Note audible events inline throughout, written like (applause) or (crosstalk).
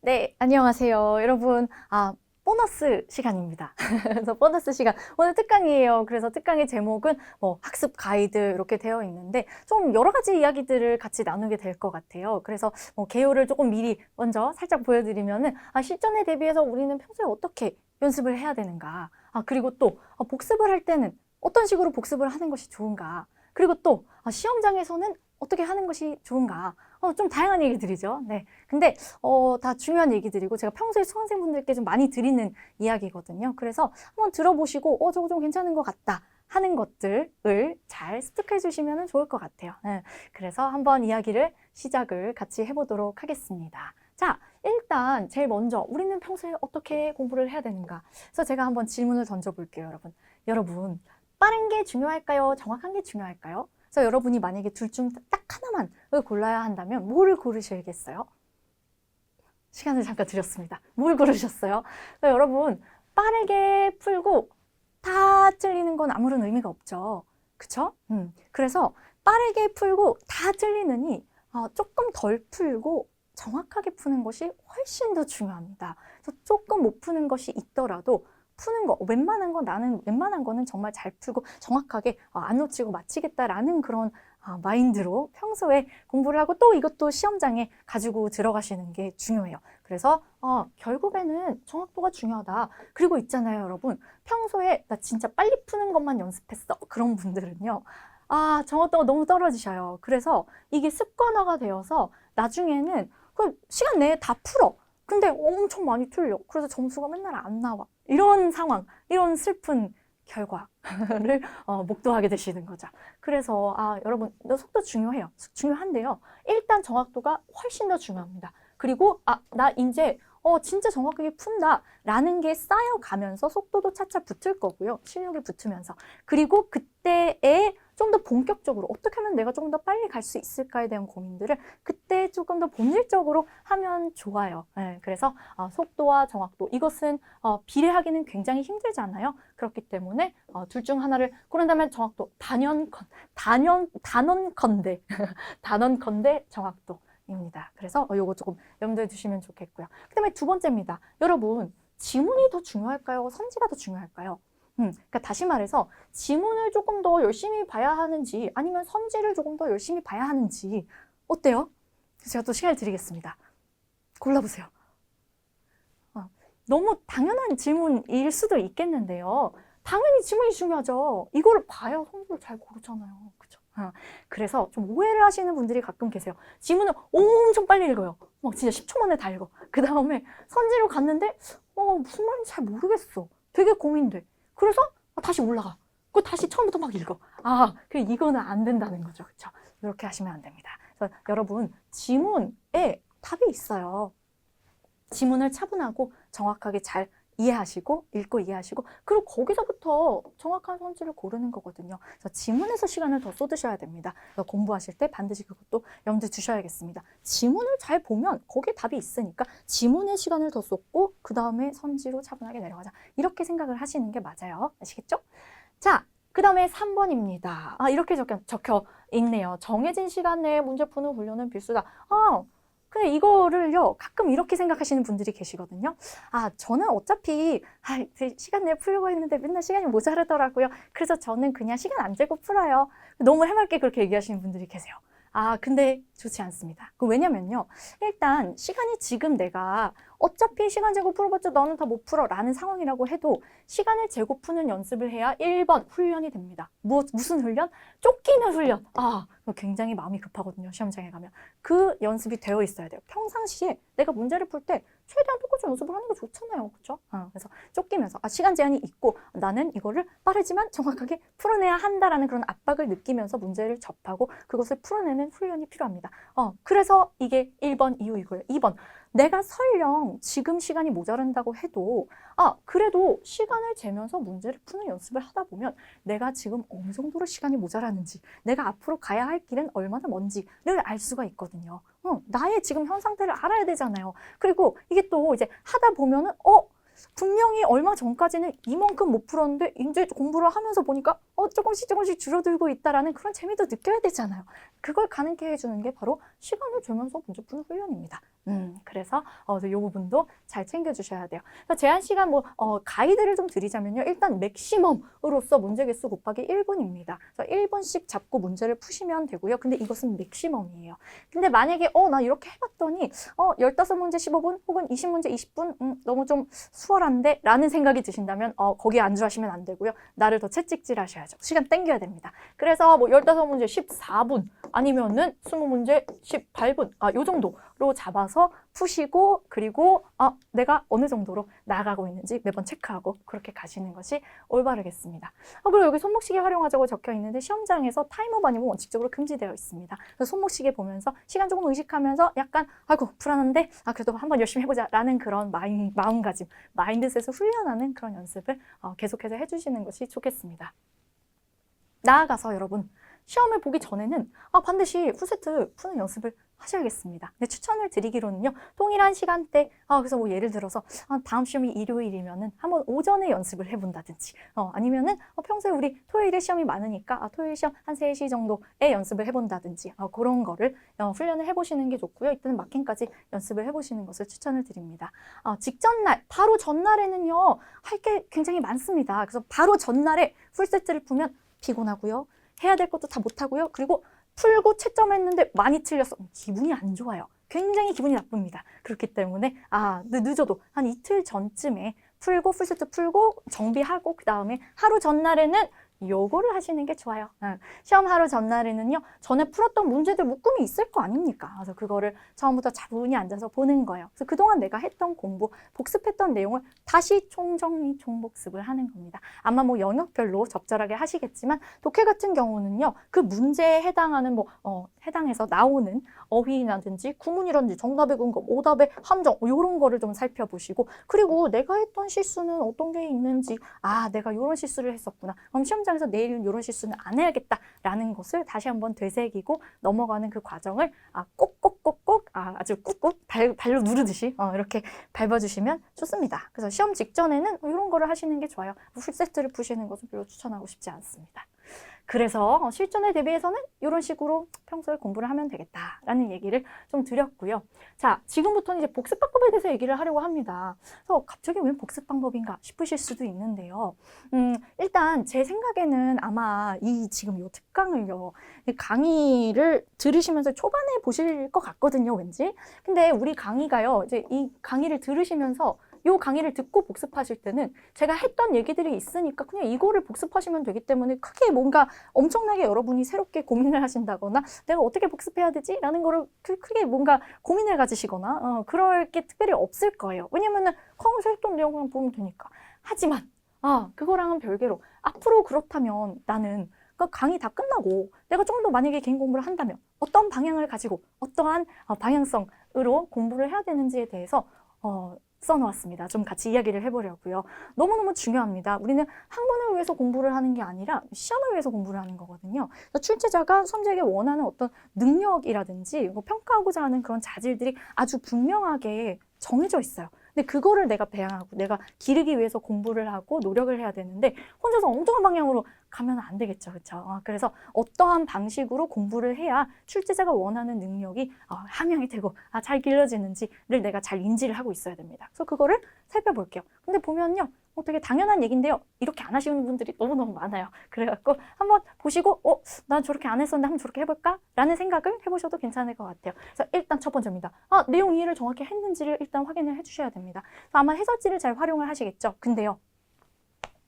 네, 안녕하세요. 여러분. 아, 보너스 시간입니다. (laughs) 그래서 보너스 시간. 오늘 특강이에요. 그래서 특강의 제목은 뭐 학습 가이드 이렇게 되어 있는데 좀 여러 가지 이야기들을 같이 나누게 될 것 같아요. 그래서 뭐 개요를 조금 미리 먼저 살짝 보여드리면은 아, 실전에 대비해서 우리는 평소에 어떻게 연습을 해야 되는가. 아, 그리고 또 아, 복습을 할 때는 어떤 식으로 복습을 하는 것이 좋은가. 그리고 또 아, 시험장에서는 어떻게 하는 것이 좋은가. 어, 좀 다양한 얘기들이죠. 네. 근데, 어, 다 중요한 얘기들이고, 제가 평소에 수강생분들께 좀 많이 드리는 이야기거든요. 그래서 한번 들어보시고, 어, 저거 좀 괜찮은 것 같다. 하는 것들을 잘 습득해 주시면 좋을 것 같아요. 네. 그래서 한번 이야기를 시작을 같이 해보도록 하겠습니다. 자, 일단 제일 먼저 우리는 평소에 어떻게 공부를 해야 되는가? 그래서 제가 한번 질문을 던져볼게요, 여러분. 여러분, 빠른 게 중요할까요? 정확한 게 중요할까요? 그래서 여러분이 만약에 둘 중 딱 하나만 골라야 한다면 뭐를 고르시겠어요? 시간을 잠깐 드렸습니다. 뭘 고르셨어요? 여러분 빠르게 풀고 다 틀리는 건 아무런 의미가 없죠. 그쵸? 음, 그래서 빠르게 풀고 다 틀리느니 어, 조금 덜 풀고 정확하게 푸는 것이 훨씬 더 중요합니다. 그래서 조금 못 푸는 것이 있더라도 푸는 거 웬만한 거 나는 웬만한 거는 정말 잘 풀고 정확하게 어, 안 놓치고 마치겠다라는 그런 어, 마인드로 평소에 공부를 하고 또 이것도 시험장에 가지고 들어가시는 게 중요해요. 그래서 어, 결국에는 정확도가 중요하다. 그리고 있잖아요, 여러분. 평소에 나 진짜 빨리 푸는 것만 연습했어. 그런 분들은요. 아, 정확도가 너무 떨어지셔요. 그래서 이게 습관화가 되어서 나중에는 그 시간 내에 다 풀어. 근데 엄청 많이 틀려. 그래서 점수가 맨날 안 나와. 이런 상황, 이런 슬픈 결과를 어, 목도하게 되시는 거죠. 그래서 아 여러분 속도 중요해요. 중요한데요. 일단 정확도가 훨씬 더 중요합니다. 그리고 아나 이제 어 진짜 정확하게 푼다라는 게 쌓여가면서 속도도 차차 붙을 거고요. 실력이 붙으면서 그리고 그때에 좀 더 본격적으로 어떻게 하면 내가 조금 더 빨리 갈 수 있을까에 대한 고민들을 그때 조금 더 본질적으로 하면 좋아요. 네, 그래서 어, 속도와 정확도 이것은 어, 비례하기는 굉장히 힘들잖아요. 그렇기 때문에 어, 둘 중 하나를 고른다면 정확도 단연컨 단연 단언컨대 (laughs) 단언컨대 정확도 입니다. 그래서 어, 요거 조금 염두에 두시면 좋겠고요. 그다음에 두 번째입니다. 여러분 지문이 더 중요할까요? 선지가 더 중요할까요? 음, 그러니까 다시 말해서 지문을 조금 더 열심히 봐야 하는지 아니면 선지를 조금 더 열심히 봐야 하는지 어때요? 제가 또 시간을 드리겠습니다. 골라보세요. 어, 너무 당연한 질문일 수도 있겠는데요. 당연히 지문이 중요하죠. 이거를 봐야 선지를 잘 고르잖아요. 어, 그래서 좀 오해를 하시는 분들이 가끔 계세요. 지문을 엄청 빨리 읽어요. 막 진짜 10초 만에 다 읽어. 그 다음에 선지로 갔는데 어, 무슨 말인지 잘 모르겠어. 되게 고민돼. 그래서 다시 올라가. 그 다시 처음부터 막 읽어. 아, 그 이거는 안 된다는 거죠. 그렇죠? 이렇게 하시면 안 됩니다. 그래서 여러분 지문에 답이 있어요. 지문을 차분하고 정확하게 잘 이해하시고 읽고 이해하시고 그리고 거기서부터 정확한 선지를 고르는 거거든요. 그래서 지문에서 시간을 더 쏟으셔야 됩니다. 공부하실 때 반드시 그것도 염두에 두셔야겠습니다. 지문을 잘 보면 거기에 답이 있으니까 지문에 시간을 더 쏟고 그 다음에 선지로 차분하게 내려가자. 이렇게 생각을 하시는 게 맞아요. 아시겠죠? 자, 그 다음에 3번입니다. 아, 이렇게 적혀, 적혀 있네요. 정해진 시간 내에 문제 푸는 훈련은 필수다. 아, 근데 이거를요, 가끔 이렇게 생각하시는 분들이 계시거든요. 아, 저는 어차피, 아, 시간 내에 풀려고 했는데 맨날 시간이 모자르더라고요. 그래서 저는 그냥 시간 안 재고 풀어요. 너무 해맑게 그렇게 얘기하시는 분들이 계세요. 아, 근데 좋지 않습니다. 그 왜냐면요. 일단 시간이 지금 내가 어차피 시간 재고 풀어봤자 너는 다 못 풀어 라는 상황이라고 해도 시간을 재고 푸는 연습을 해야 1번 훈련이 됩니다. 무, 무슨 훈련? 쫓기는 훈련. 아, 굉장히 마음이 급하거든요. 시험장에 가면. 그 연습이 되어 있어야 돼요. 평상시에 내가 문제를 풀 때 최대한 똑같이 연습을 하는 게 좋잖아요. 그렇죠? 어, 그래서 쫓기면서 아, 시간 제한이 있고 나는 이거를 빠르지만 정확하게 풀어내야 한다라는 그런 압박을 느끼면서 문제를 접하고 그것을 풀어내는 훈련이 필요합니다. 어, 그래서 이게 1번 이유이고요. 2번 내가 설령 지금 시간이 모자란다고 해도 아 그래도 시간을 재면서 문제를 푸는 연습을 하다 보면 내가 지금 어느 정도로 시간이 모자라 는지 내가 앞으로 가야 할 길은 얼마나 먼지를 알 수가 있거든요. 어, 나의 지금 현 상태를 알아야 되잖아요. 그리고 이게 또 이제 하다 보면은 어 분명히 얼마 전까지는 이만큼 못 풀었는데 이제 공부를 하면서 보니까 어 조금씩 조금씩 줄어들고 있다라는 그런 재미도 느껴야 되잖아요. 그걸 가능케 해주는 게 바로 시간을 주면서 문제 푸는 훈련입니다. 음, 그래서 어, 이 부분도 잘 챙겨주셔야 돼요. 제한 시간 뭐 어, 가이드를 좀 드리자면요. 일단 맥시멈으로서 문제 개수 곱하기 1분입니다. 그래서 1분씩 잡고 문제를 푸시면 되고요. 근데 이것은 맥시멈이에요. 근데 만약에 어, 나 이렇게 해봤더니 어, 15문제 15분 혹은 20문제 20분 음, 너무 좀 수월한데 라는 생각이 드신다면 어, 거기에 안주하시면 안 되고요. 나를 더 채찍질 하셔야죠. 시간 땡겨야 됩니다. 그래서 뭐 15문제 14분 아니면은 20문제 18분 아, 요 정도 로 잡아서 푸시고 그리고 아, 내가 어느 정도로 나아가고 있는지 매번 체크하고 그렇게 가시는 것이 올바르겠습니다. 아, 그리고 여기 손목시계 활용하자고 적혀 있는데 시험장에서 타이머 반입은 원칙적으로 금지되어 있습니다. 그래서 손목시계 보면서 시간 조금 의식하면서 약간 아이고 불안한데 아 그래도 한번 열심히 해보자 라는 그런 마인, 마음가짐, 마인드셋을 훈련하는 그런 연습을 어, 계속해서 해주시는 것이 좋겠습니다. 나아가서 여러분 시험을 보기 전에는 아, 반드시 풀세트 푸는 연습을 하셔야겠습니다. 근데 추천을 드리기로는요, 동일한 시간대, 아, 그래서 뭐 예를 들어서, 아, 다음 시험이 일요일이면은 한번 오전에 연습을 해본다든지, 어, 아니면은 어, 평소에 우리 토요일에 시험이 많으니까, 아, 토요일 시험 한 3시 정도에 연습을 해본다든지, 어, 그런 거를 어, 훈련을 해보시는 게 좋고요. 이때는 마킹까지 연습을 해보시는 것을 추천을 드립니다. 어, 직전 날, 바로 전날에는요, 할 게 굉장히 많습니다. 그래서 바로 전날에 풀세트를 풀면 피곤하고요. 해야 될 것도 다 못하고요. 그리고 풀고 채점했는데 많이 틀렸어. 기분이 안 좋아요. 굉장히 기분이 나쁩니다. 그렇기 때문에 아 늦- 늦어도 한 이틀 전쯤에 풀고 풀세트 풀고 정비하고 그 다음에 하루 전날에는 요거를 하시는 게 좋아요. 아, 시험 하루 전날에는요 전에 풀었던 문제들 묶음이 있을 거 아닙니까? 그래서 그거를 처음부터 차분히 앉아서 보는 거예요. 그래서 그동안 내가 했던 공부, 복습했던 내용을 다시 총정리, 총복습을 하는 겁니다. 아마 뭐 영역별로 적절하게 하시겠지만 독해 같은 경우는요 그 문제에 해당하는 뭐 어, 해당해서 나오는 어휘라든지 구문이라든지 정답의 근거, 오답의 함정 이런 거를 좀 살펴보시고 그리고 내가 했던 실수는 어떤 게 있는지 아 내가 이런 실수를 했었구나 그럼 시험 장에서 내일은 이런 실수는 안 해야겠다라는 것을 다시 한번 되새기고 넘어가는 그 과정을 아 꼭꼭꼭꼭 아 아주 꾹꾹 발, 발로 누르듯이 어, 이렇게 밟아주시면 좋습니다. 그래서 시험 직전에는 이런 거를 하시는 게 좋아요. 풀세트를 푸시는 것은 별로 추천하고 싶지 않습니다. 그래서 실전에 대비해서는 이런 식으로 평소에 공부를 하면 되겠다라는 얘기를 좀 드렸고요. 자, 지금부터는 이제 복습 방법에 대해서 얘기를 하려고 합니다. 그래서 갑자기 왜 복습 방법인가 싶으실 수도 있는데요. 음, 일단 제 생각에는 아마 이 지금 요 특강을요, 이 강의를 들으시면서 초반에 보실 것 같거든요, 왠지. 근데 우리 강의가요, 이제 이 강의를 들으시면서 요 강의를 듣고 복습하실 때는 제가 했던 얘기들이 있으니까 그냥 이거를 복습하시면 되기 때문에 크게 뭔가 엄청나게 여러분이 새롭게 고민을 하신다거나 내가 어떻게 복습해야 되지? 라는 거를 크- 크게 뭔가 고민을 가지시거나 어, 그럴 게 특별히 없을 거예요. 왜냐면은 강의에서 했던 내용을 보면 되니까. 하지만 아 그거랑은 별개로 앞으로 그렇다면 나는 그 강의 다 끝나고 내가 좀더 만약에 개인 공부를 한다면 어떤 방향을 가지고 어떠한 어, 방향성으로 공부를 해야 되는지에 대해서 어, 써놓았습니다. 좀 같이 이야기를 해보려고요. 너무너무 중요합니다. 우리는 학문을 위해서 공부를 하는 게 아니라 시험을 위해서 공부를 하는 거거든요. 출제자가 수험자에게 원하는 어떤 능력이라든지 뭐 평가하고자 하는 그런 자질들이 아주 분명하게 정해져 있어요. 근데 그거를 내가 배양하고 내가 기르기 위해서 공부를 하고 노력을 해야 되는데 혼자서 엉뚱한 방향으로 가면 안 되겠죠. 그렇죠? 그래서 어떠한 방식으로 공부를 해야 출제자가 원하는 능력이 어, 함양이 되고 아, 잘 길러지는지를 내가 잘 인지를 하고 있어야 됩니다. 그래서 그거를 살펴볼게요. 근데 보면요. 어, 되게 당연한 얘기인데요. 이렇게 안 하시는 분들이 너무너무 많아요. 그래갖고 한번 보시고, 어, 난 저렇게 안 했었는데 한번 저렇게 해볼까? 라는 생각을 해보셔도 괜찮을 것 같아요. 그래서 일단 첫 번째입니다. 아, 내용 이해를 정확히 했는지를 일단 확인을 해주셔야 됩니다. 아마 해설지를 잘 활용을 하시겠죠. 근데요.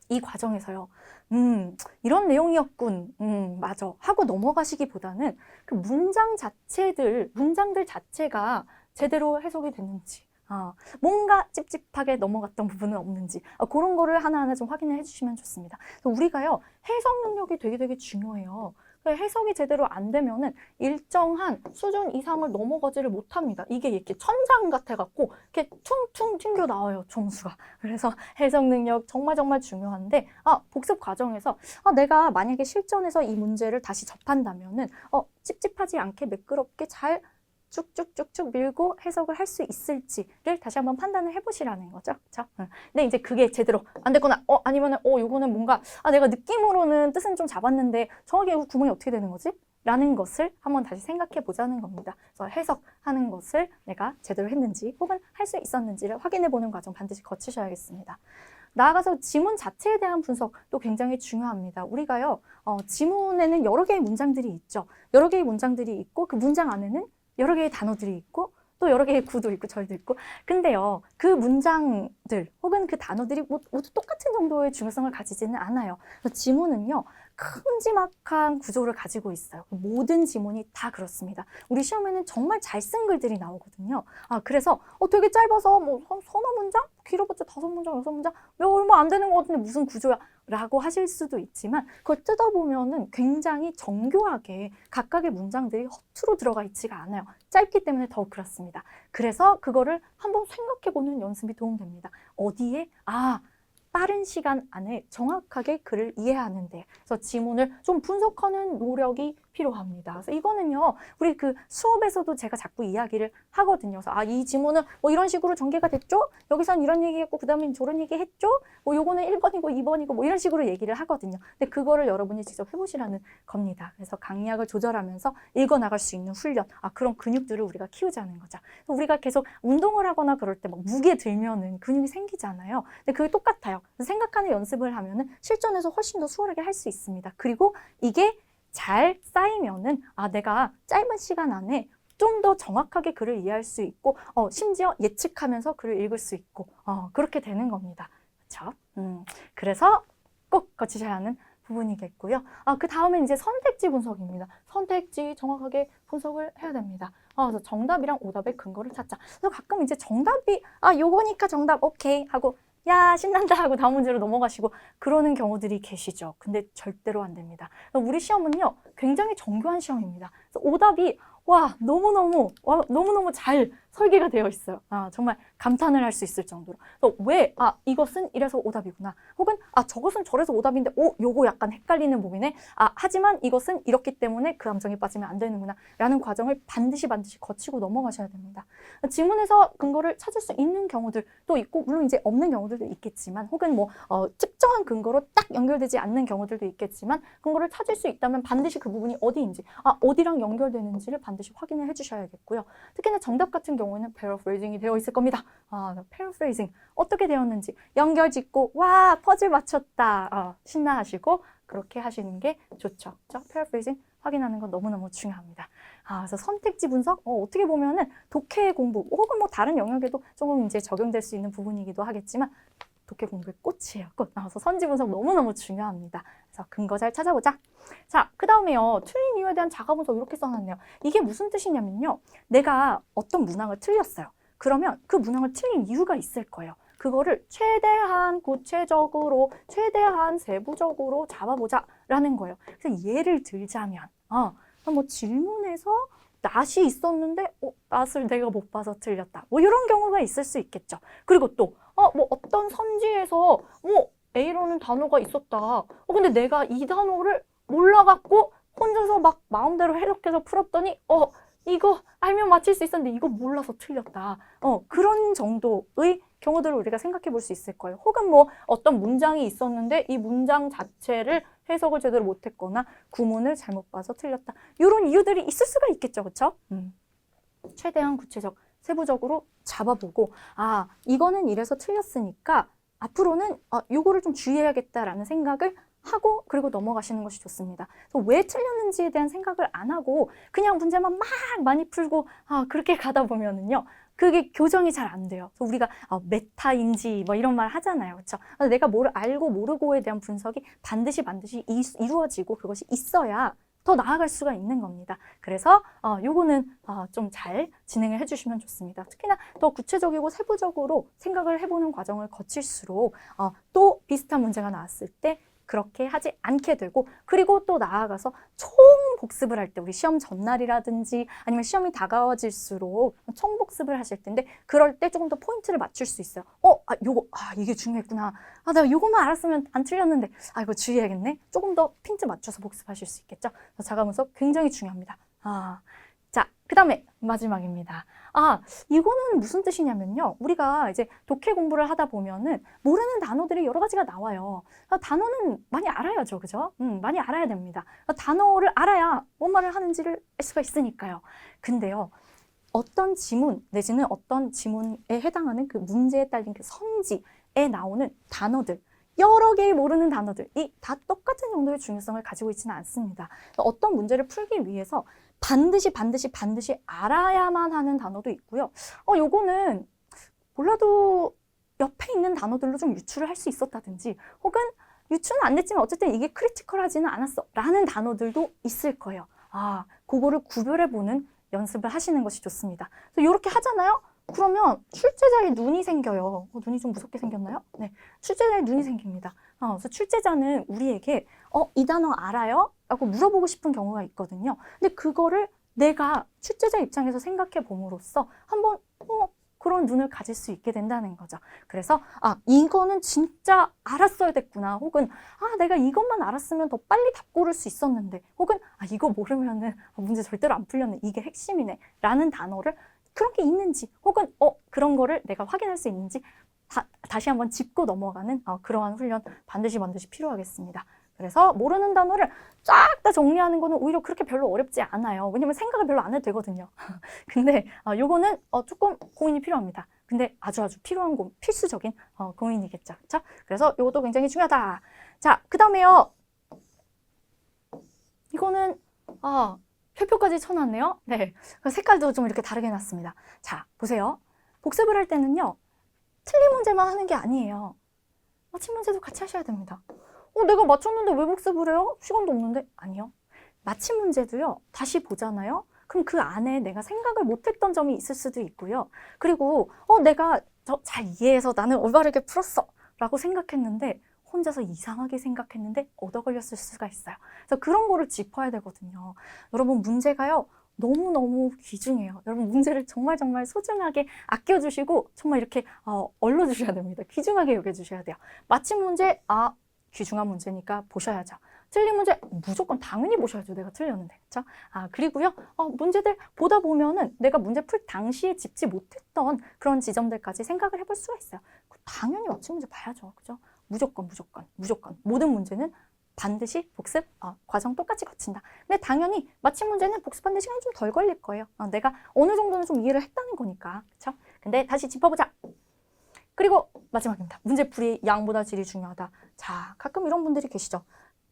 이 과정에서요. 음, 이런 내용이었군. 음, 맞아. 하고 넘어가시기보다는 그 문장 자체들, 문장들 자체가 제대로 해석이 됐는지, 아, 뭔가 찝찝하게 넘어갔던 부분은 없는지, 아, 그런 거를 하나하나 좀 확인을 해주시면 좋습니다. 우리가요, 해석 능력이 되게 되게 중요해요. 그 해석이 제대로 안 되면은 일정한 수준 이상을 넘어가지를 못합니다. 이게 이렇게 천상 같아갖고 이렇게 퉁퉁 튕겨 나와요, 점수가. 그래서 해석 능력 정말 정말 중요한데, 아, 복습 과정에서, 아, 내가 만약에 실전에서 이 문제를 다시 접한다면은, 어, 찝찝하지 않게 매끄럽게 잘 쭉쭉쭉쭉 밀고 해석을 할 수 있을지를 다시 한번 판단을 해보시라는 거죠. 응. 근데 이제 그게 제대로 안 됐거나, 어, 아니면은, 어, 요거는 뭔가, 아, 내가 느낌으로는 뜻은 좀 잡았는데, 정확히 이 구멍이 어떻게 되는 거지? 라는 것을 한번 다시 생각해 보자는 겁니다. 그래서 해석하는 것을 내가 제대로 했는지 혹은 할 수 있었는지를 확인해 보는 과정 반드시 거치셔야겠습니다. 나아가서 지문 자체에 대한 분석도 굉장히 중요합니다. 우리가요, 어, 지문에는 여러 개의 문장들이 있죠. 여러 개의 문장들이 있고 그 문장 안에는 여러 개의 단어들이 있고 또 여러 개의 구도 있고 절도 있고. 근데요 그 문장들 혹은 그 단어들이 모- 모두 똑같은 정도의 중요성을 가지지는 않아요. 그래서 지문은요 큼지막한 구조를 가지고 있어요. 모든 지문이 다 그렇습니다. 우리 시험에는 정말 잘 쓴 글들이 나오거든요. 아 그래서 어 되게 짧아서 뭐 서- 서너 문장? 길어봤자 다섯 문장 여섯 문장? 야, 얼마 안 되는 것 같은데 무슨 구조야? 라고 하실 수도 있지만 그걸 뜯어보면은 굉장히 정교하게 각각의 문장들이 허투루 들어가 있지가 않아요. 짧기 때문에 더욱 그렇습니다. 그래서 그거를 한번 생각해보는 연습이 도움됩니다. 어디에? 아 빠른 시간 안에 정확하게 글을 이해하는데. 그래서 지문을 좀 분석하는 노력이 필요합니다. 그래서 이거는요 우리 그 수업에서도 제가 자꾸 이야기를 하거든요. 그래서 아 이 지문은 뭐 이런 식으로 전개가 됐죠? 여기선 이런 얘기 했고 그 다음에 저런 얘기 했죠? 뭐 요거는 1번이고 2번이고 뭐 이런 식으로 얘기를 하거든요. 근데 그거를 여러분이 직접 해보시라는 겁니다. 그래서 강약을 조절하면서 읽어나갈 수 있는 훈련, 아 그런 근육들을 우리가 키우자는 거죠. 그래서 우리가 계속 운동을 하거나 그럴 때 막 무게 들면은 근육이 생기잖아요. 근데 그게 똑같아요. 생각하는 연습을 하면은 실전에서 훨씬 더 수월하게 할 수 있습니다. 그리고 이게 잘 쌓이면은 아 내가 짧은 시간 안에 좀 더 정확하게 글을 이해할 수 있고 어, 심지어 예측하면서 글을 읽을 수 있고 어, 그렇게 되는 겁니다. 그렇죠? 음, 그래서 꼭 거치셔야 하는 부분이겠고요. 아, 그 다음에 이제 선택지 분석입니다. 선택지 정확하게 분석을 해야 됩니다. 아, 그래서 정답이랑 오답의 근거를 찾자. 그래서 가끔 이제 정답이 아, 요거니까 정답 오케이 하고 야, 신난다 하고 다음 문제로 넘어가시고 그러는 경우들이 계시죠. 근데 절대로 안 됩니다. 우리 시험은요, 굉장히 정교한 시험입니다. 그래서 오답이 와, 너무너무, 와, 너무너무 잘 설계가 되어 있어요. 아, 정말 감탄을 할 수 있을 정도로. 왜, 아, 이것은 이래서 오답이구나. 혹은, 아, 저것은 저래서 오답인데, 오, 요거 약간 헷갈리는 부분에, 아, 하지만 이것은 이렇기 때문에 그 함정에 빠지면 안 되는구나. 라는 과정을 반드시 반드시 거치고 넘어가셔야 됩니다. 지문에서 근거를 찾을 수 있는 경우들도 있고, 물론 이제 없는 경우들도 있겠지만, 혹은 뭐, 어, 특정한 근거로 딱 연결되지 않는 경우들도 있겠지만, 근거를 찾을 수 있다면 반드시 그 부분이 어디인지, 아, 어디랑 연결되는지를 반드시 확인을 해주셔야겠고요. 특히나 정답 같은 경우 에는 paraphrasing이 되어 있을 겁니다. 아, paraphrasing 어떻게 되었는지 연결 짓고 와 퍼즐 맞췄다 어, 신나하시고 그렇게 하시는 게 좋죠. 그렇죠? paraphrasing 확인하는 건 너무너무 중요합니다. 아, 그래서 선택지 분석 어, 어떻게 보면은 독해 공부 혹은 뭐 다른 영역에도 조금 이제 적용될 수 있는 부분이기도 하겠지만 독해 공부의 꽃이에요. 꽃. 나와서 선지 분석 너무너무 중요합니다. 그래서 근거 잘 찾아보자. 자, 그 다음에요. 틀린 이유에 대한 자가 분석 이렇게 써놨네요. 이게 무슨 뜻이냐면요. 내가 어떤 문항을 틀렸어요. 그러면 그 문항을 틀린 이유가 있을 거예요. 그거를 최대한 구체적으로, 최대한 세부적으로 잡아보자라는 거예요. 그래서 예를 들자면, 아, 뭐 질문에서 낫이 있었는데, 어, 낫을 내가 못 봐서 틀렸다. 뭐 이런 경우가 있을 수 있겠죠. 그리고 또, 어, 뭐 어떤 선지에서, 뭐 A라는 단어가 있었다. 어, 근데 내가 이 단어를 몰라갖고 혼자서 막 마음대로 해석해서 풀었더니, 어, 이거 알면 맞힐 수 있었는데 이거 몰라서 틀렸다. 어, 그런 정도의 경우들을 우리가 생각해 볼 수 있을 거예요. 혹은 뭐 어떤 문장이 있었는데 이 문장 자체를 해석을 제대로 못했거나 구문을 잘못 봐서 틀렸다. 이런 이유들이 있을 수가 있겠죠. 그렇죠? 음. 최대한 구체적, 세부적으로 잡아보고 아, 이거는 이래서 틀렸으니까 앞으로는 아, 요거를 좀 주의해야겠다라는 생각을 하고 그리고 넘어가시는 것이 좋습니다. 왜 틀렸는지에 대한 생각을 안 하고 그냥 문제만 막 많이 풀고 아, 그렇게 가다 보면은요. 그게 교정이 잘 안 돼요. 그래서 우리가 어, 메타인지 뭐 이런 말 하잖아요. 그렇죠? 내가 뭘 알고 모르고에 대한 분석이 반드시 반드시 이, 이루어지고 그것이 있어야 더 나아갈 수가 있는 겁니다. 그래서 어, 요거는 어, 좀 잘 진행을 해주시면 좋습니다. 특히나 더 구체적이고 세부적으로 생각을 해보는 과정을 거칠수록 어, 또 비슷한 문제가 나왔을 때 그렇게 하지 않게 되고 그리고 또 나아가서 총 복습을 할 때 우리 시험 전날이라든지 아니면 시험이 다가워질수록 총 복습을 하실 텐데 그럴 때 조금 더 포인트를 맞출 수 있어요. 어, 아, 요거 아, 이게 중요했구나. 아, 내가 요거만 알았으면 안 틀렸는데 아, 이거 주의해야겠네. 조금 더 핀트 맞춰서 복습하실 수 있겠죠. 자가 분석 굉장히 중요합니다. 아, 자, 그 다음에 마지막입니다. 아, 이거는 무슨 뜻이냐면요. 우리가 이제 독해 공부를 하다 보면은 모르는 단어들이 여러 가지가 나와요. 아, 단어는 많이 알아야죠. 그죠? 음, 많이 알아야 됩니다. 아, 단어를 알아야 뭔 말을 하는지를 알 수가 있으니까요. 근데요. 어떤 지문 내지는 어떤 지문에 해당하는 그 문제에 딸린 그 성지에 나오는 단어들 여러 개의 모르는 단어들이 다 똑같은 정도의 중요성을 가지고 있지는 않습니다. 어떤 문제를 풀기 위해서 반드시 반드시 반드시 알아야만 하는 단어도 있고요. 어, 요거는 몰라도 옆에 있는 단어들로 좀 유추를 할 수 있었다든지 혹은 유추는 안 됐지만 어쨌든 이게 크리티컬하지는 않았어 라는 단어들도 있을 거예요. 아, 그거를 구별해 보는 연습을 하시는 것이 좋습니다. 그래서 이렇게 하잖아요? 그러면 출제자의 눈이 생겨요. 어, 눈이 좀 무섭게 생겼나요? 네. 출제자의 눈이 생깁니다. 어, 그래서 출제자는 우리에게 어, 이 단어 알아요? 라고 물어보고 싶은 경우가 있거든요. 근데 그거를 내가 출제자 입장에서 생각해 봄으로써 한번 어, 그런 눈을 가질 수 있게 된다는 거죠. 그래서 아 이거는 진짜 알았어야 됐구나. 혹은 아 내가 이것만 알았으면 더 빨리 답 고를 수 있었는데. 혹은 아 이거 모르면은 아, 문제 절대로 안 풀렸네. 이게 핵심이네.라는 단어를 그런 게 있는지 혹은 어 그런 거를 내가 확인할 수 있는지 다, 다시 한번 짚고 넘어가는 어, 그러한 훈련 반드시 반드시 필요하겠습니다. 그래서 모르는 단어를 쫙 다 정리하는 거는 오히려 그렇게 별로 어렵지 않아요. 왜냐면 생각을 별로 안 해도 되거든요. (laughs) 근데 어, 요거는 어, 조금 고민이 필요합니다. 근데 아주 아주 필요한 고 필수적인 어, 고민이겠죠. 그렇죠? 그래서 요것도 굉장히 중요하다. 자, 그 다음에요. 이거는 아, 표표까지 쳐놨네요. 네. 그 색깔도 좀 이렇게 다르게 놨습니다. 자, 보세요. 복습을 할 때는요. 틀린 문제만 하는 게 아니에요. 맞힌 문제도 같이 하셔야 됩니다. 어, 내가 맞췄는데 왜 복습을 해요? 시간도 없는데? 아니요. 맞힌 문제도요. 다시 보잖아요. 그럼 그 안에 내가 생각을 못했던 점이 있을 수도 있고요. 그리고 어, 내가 저잘 이해해서 나는 올바르게 풀었어. 라고 생각했는데 혼자서 이상하게 생각했는데 얻어 걸렸을 수가 있어요. 그래서 그런 거를 짚어야 되거든요. 여러분 문제가요. 너무너무 귀중해요. 여러분 문제를 정말 정말 소중하게 아껴주시고 정말 이렇게 어, 얼러주셔야 됩니다. 귀중하게 여겨주셔야 돼요. 맞힌 문제, 아 귀중한 문제니까 보셔야죠. 틀린 문제 무조건 당연히 보셔야죠. 내가 틀렸는데. 그렇죠? 아, 그리고요. 어, 문제들 보다 보면은 내가 문제 풀 당시에 짚지 못했던 그런 지점들까지 생각을 해볼 수가 있어요. 당연히 맞힌 문제 봐야죠. 그죠? 무조건 무조건 무조건 모든 문제는 반드시 복습 어, 과정 똑같이 거친다. 근데 당연히 맞힌 문제는 복습하는데 시간이 좀 덜 걸릴 거예요. 어, 내가 어느 정도는 좀 이해를 했다는 거니까. 그렇죠? 근데 다시 짚어보자. 그리고 마지막입니다. 문제풀이 양보다 질이 중요하다. 자, 가끔 이런 분들이 계시죠.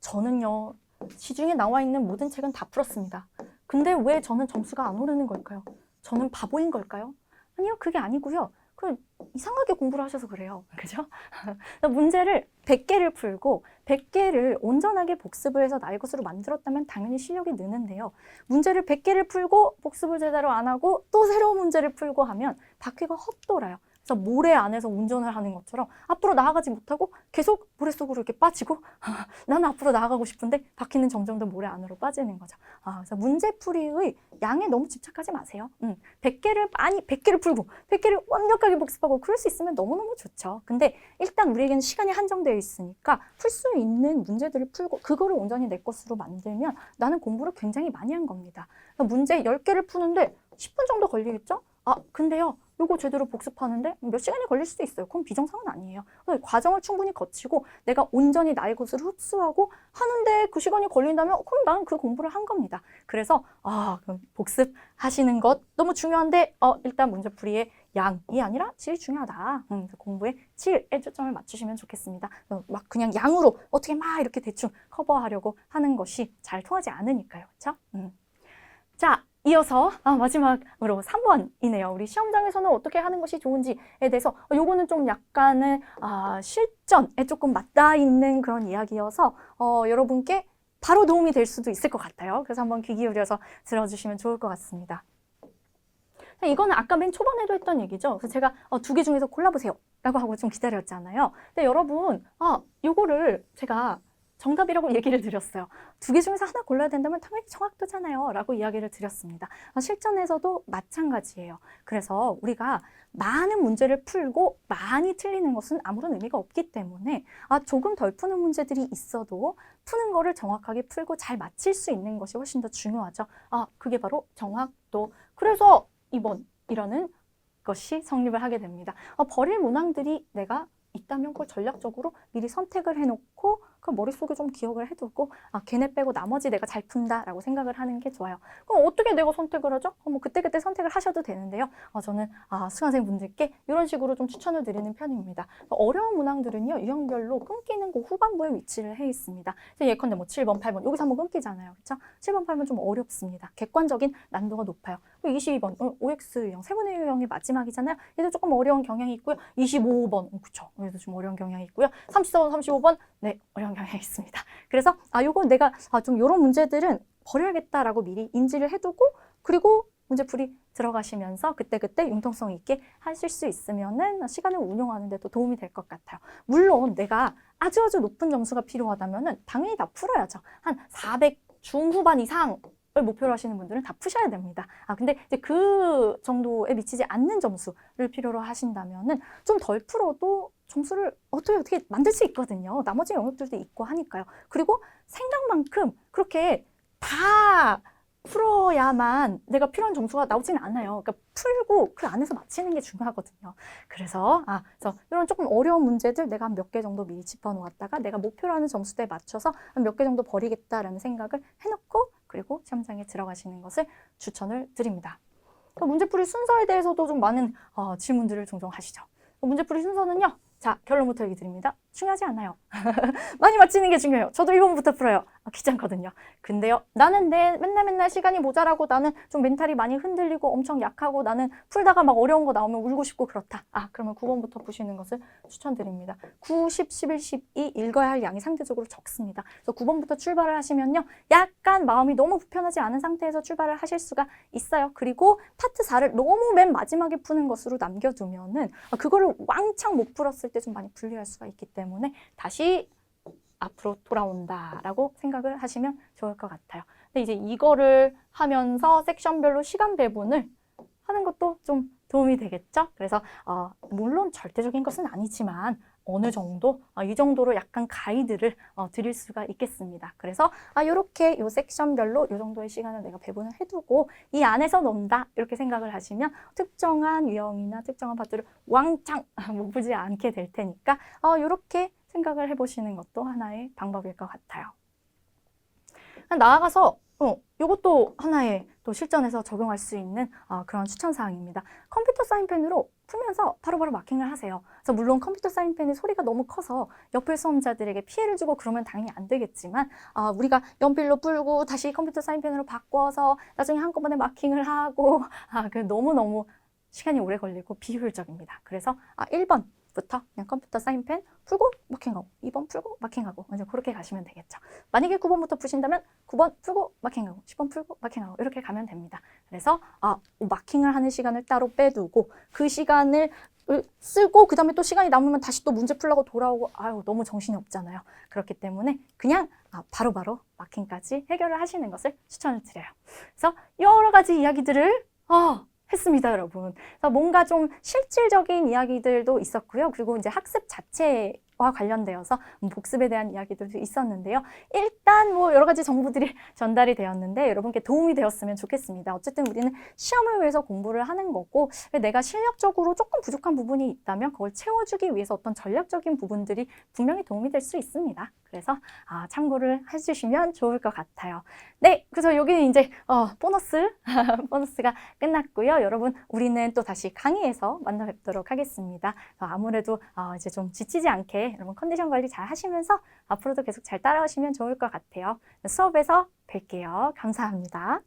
저는요, 시중에 나와 있는 모든 책은 다 풀었습니다. 근데 왜 저는 점수가 안 오르는 걸까요? 저는 바보인 걸까요? 아니요, 그게 아니고요. 그 이상하게 공부를 하셔서 그래요. 그죠? (laughs) 문제를 100개를 풀고 100개를 온전하게 복습을 해서 나의 것으로 만들었다면 당연히 실력이 느는데요. 문제를 100개를 풀고 복습을 제대로 안 하고 또 새로운 문제를 풀고 하면 바퀴가 헛 돌아요. 그래서 모래 안에서 운전을 하는 것처럼 앞으로 나아가지 못하고 계속 모래 속으로 이렇게 빠지고 나는 앞으로 나아가고 싶은데 바퀴는 점점 더 모래 안으로 빠지는 거죠. 아, 그래서 문제풀이의 양에 너무 집착하지 마세요. 음, 100개를 많이 100개를 풀고 100개를 완벽하게 복습하고 그럴 수 있으면 너무너무 좋죠. 근데 일단 우리에게는 시간이 한정되어 있으니까 풀 수 있는 문제들을 풀고 그거를 온전히 내 것으로 만들면 나는 공부를 굉장히 많이 한 겁니다. 그러니까 문제 10개를 푸는데 10분 정도 걸리겠죠? 아, 근데요. 요거 제대로 복습하는데 몇 시간이 걸릴 수도 있어요. 그건 비정상은 아니에요. 과정을 충분히 거치고 내가 온전히 나의 것을 흡수하고 하는데 그 시간이 걸린다면 그럼 나는 그 공부를 한 겁니다. 그래서 아 그럼 복습하시는 것 너무 중요한데 어 일단 문제풀이의 양이 아니라 질이 중요하다. 음, 공부의 질에 초점을 맞추시면 좋겠습니다. 어, 막 그냥 양으로 어떻게 막 이렇게 대충 커버하려고 하는 것이 잘 통하지 않으니까요. 그렇죠? 음. 자, 이어서 아, 마지막으로 3번이네요. 우리 시험장에서는 어떻게 하는 것이 좋은지에 대해서 어, 요거는 좀 약간은 아, 실전에 조금 맞닿아 있는 그런 이야기여서 어, 여러분께 바로 도움이 될 수도 있을 것 같아요. 그래서 한번 귀 기울여서 들어주시면 좋을 것 같습니다. 이거는 아까 맨 초반에도 했던 얘기죠. 그래서 제가 어, 두 개 중에서 골라보세요. 라고 하고 좀 기다렸잖아요. 근데 여러분, 아, 요거를 제가 정답이라고 얘기를 드렸어요. 두 개 중에서 하나 골라야 된다면 당연히 정확도잖아요. 라고 이야기를 드렸습니다. 어, 실전에서도 마찬가지예요. 그래서 우리가 많은 문제를 풀고 많이 틀리는 것은 아무런 의미가 없기 때문에 아, 조금 덜 푸는 문제들이 있어도 푸는 거를 정확하게 풀고 잘 맞힐 수 있는 것이 훨씬 더 중요하죠. 아, 그게 바로 정확도. 그래서 2번이라는 것이 성립을 하게 됩니다. 아, 버릴 문항들이 내가 있다면 그걸 전략적으로 미리 선택을 해놓고 그 머릿속에 좀 기억을 해두고 아 걔네 빼고 나머지 내가 잘 푼다라고 생각을 하는 게 좋아요. 그럼 어떻게 내가 선택을 하죠? 어, 뭐 그때그때 선택을 하셔도 되는데요. 어, 저는 아, 수강생 분들께 이런 식으로 좀 추천을 드리는 편입니다. 어려운 문항들은요 유형별로 끊기는 그 후반부에 위치를 해 있습니다. 예컨대 뭐 7번, 8번 여기서 한번 끊기잖아요. 그렇죠? 7번, 8번 좀 어렵습니다. 객관적인 난도가 높아요. 그리고 22번 어, OX 유형, 세분의 유형이 마지막이잖아요. 얘도 조금 어려운 경향이 있고요. 25번, 어, 그쵸. 얘도 좀 어려운 경향이 있고요. 34번, 35번, 네, 어려운 경향이 있습니다. 그래서, 아, 요거 내가, 아, 좀 요런 문제들은 버려야겠다라고 미리 인지를 해두고, 그리고 문제풀이 들어가시면서 그때그때 융통성 있게 하실 수 있으면은 시간을 운용하는 데도 도움이 될 것 같아요. 물론 내가 아주 아주 높은 점수가 필요하다면은 당연히 다 풀어야죠. 한 400 중후반 이상 을 목표로 하시는 분들은 다 푸셔야 됩니다. 아, 근데 이제 그 정도에 미치지 않는 점수를 필요로 하신다면은 좀 덜 풀어도 점수를 어떻게 어떻게 만들 수 있거든요. 나머지 영역들도 있고 하니까요. 그리고 생각만큼 그렇게 다 풀어야만 내가 필요한 점수가 나오지는 않아요. 그러니까 풀고 그 안에서 맞히는 게 중요하거든요. 그래서 아, 그래서 이런 조금 어려운 문제들 내가 한 몇 개 정도 미리 짚어놓았다가 내가 목표로 하는 점수대에 맞춰서 한 몇 개 정도 버리겠다라는 생각을 해놓고 그리고 시험장에 들어가시는 것을 추천을 드립니다. 그 문제풀이 순서에 대해서도 좀 많은 어, 질문들을 종종 하시죠. 그 문제풀이 순서는요. 자, 결론부터 얘기 드립니다. 중요하지 않아요. (laughs) 많이 맞히는 게 중요해요. 저도 1번부터 풀어요. 아, 귀찮거든요. 근데요, 나는 내 맨날 맨날 시간이 모자라고 나는 좀 멘탈이 많이 흔들리고 엄청 약하고 나는 풀다가 막 어려운 거 나오면 울고 싶고 그렇다. 아, 그러면 9번부터 푸시는 것을 추천드립니다. 9, 10, 11, 12 읽어야 할 양이 상대적으로 적습니다. 그래서 9번부터 출발을 하시면요, 약간 마음이 너무 불편하지 않은 상태에서 출발을 하실 수가 있어요. 그리고 파트 4를 너무 맨 마지막에 푸는 것으로 남겨두면은 아, 그거를 왕창 못 풀었을 때 좀 많이 불리할 수가 있기 때문에 다시 앞으로 돌아온다라고 생각을 하시면 좋을 것 같아요. 근데 이제 이거를 하면서 섹션별로 시간 배분을 하는 것도 좀 도움이 되겠죠? 그래서 어, 물론 절대적인 것은 아니지만 어느 정도 어, 이 정도로 약간 가이드를 어, 드릴 수가 있겠습니다. 그래서 아 이렇게 요 섹션별로 이 정도의 시간을 내가 배분을 해두고 이 안에서 논다 이렇게 생각을 하시면 특정한 유형이나 특정한 파트를 왕창 (laughs) 못 보지 않게 될 테니까 어, 이렇게 생각을 해보시는 것도 하나의 방법일 것 같아요. 나아가서 어, 이것도 하나의 또 실전에서 적용할 수 있는 어, 그런 추천 사항입니다. 컴퓨터 사인펜으로 풀면서 바로바로 마킹을 하세요. 그래서 물론 컴퓨터 사인펜의 소리가 너무 커서 옆에 수험자들에게 피해를 주고 그러면 당연히 안 되겠지만 아, 우리가 연필로 풀고 다시 컴퓨터 사인펜으로 바꿔서 나중에 한꺼번에 마킹을 하고 아, 그 너무너무 시간이 오래 걸리고 비효율적입니다. 그래서 아, 1번 부터 그냥 컴퓨터 사인펜 풀고 마킹하고 2번 풀고 마킹하고 이제 그렇게 가시면 되겠죠. 만약에 9번부터 푸신다면 9번 풀고 마킹하고 10번 풀고 마킹하고 이렇게 가면 됩니다. 그래서 아, 마킹을 하는 시간을 따로 빼두고 그 시간을 쓰고 그 다음에 또 시간이 남으면 다시 또 문제 풀라고 돌아오고 아유 너무 정신이 없잖아요. 그렇기 때문에 그냥 아, 바로바로 마킹까지 해결을 하시는 것을 추천을 드려요. 그래서 여러 가지 이야기들을 아, 했습니다, 여러분. 뭔가 좀 실질적인 이야기들도 있었고요. 그리고 이제 학습 자체 와 관련되어서 복습에 대한 이야기들도 있었는데요. 일단 뭐 여러 가지 정보들이 (laughs) 전달이 되었는데 여러분께 도움이 되었으면 좋겠습니다. 어쨌든 우리는 시험을 위해서 공부를 하는 거고 내가 실력적으로 조금 부족한 부분이 있다면 그걸 채워주기 위해서 어떤 전략적인 부분들이 분명히 도움이 될 수 있습니다. 그래서 아, 참고를 해주시면 좋을 것 같아요. 네, 그래서 여기는 이제 어, 보너스 (laughs) 보너스가 끝났고요. 여러분, 우리는 또 다시 강의에서 만나 뵙도록 하겠습니다. 어, 아무래도 어, 이제 좀 지치지 않게 여러분 컨디션 관리 잘 하시면서 앞으로도 계속 잘 따라오시면 좋을 것 같아요. 수업에서 뵐게요. 감사합니다.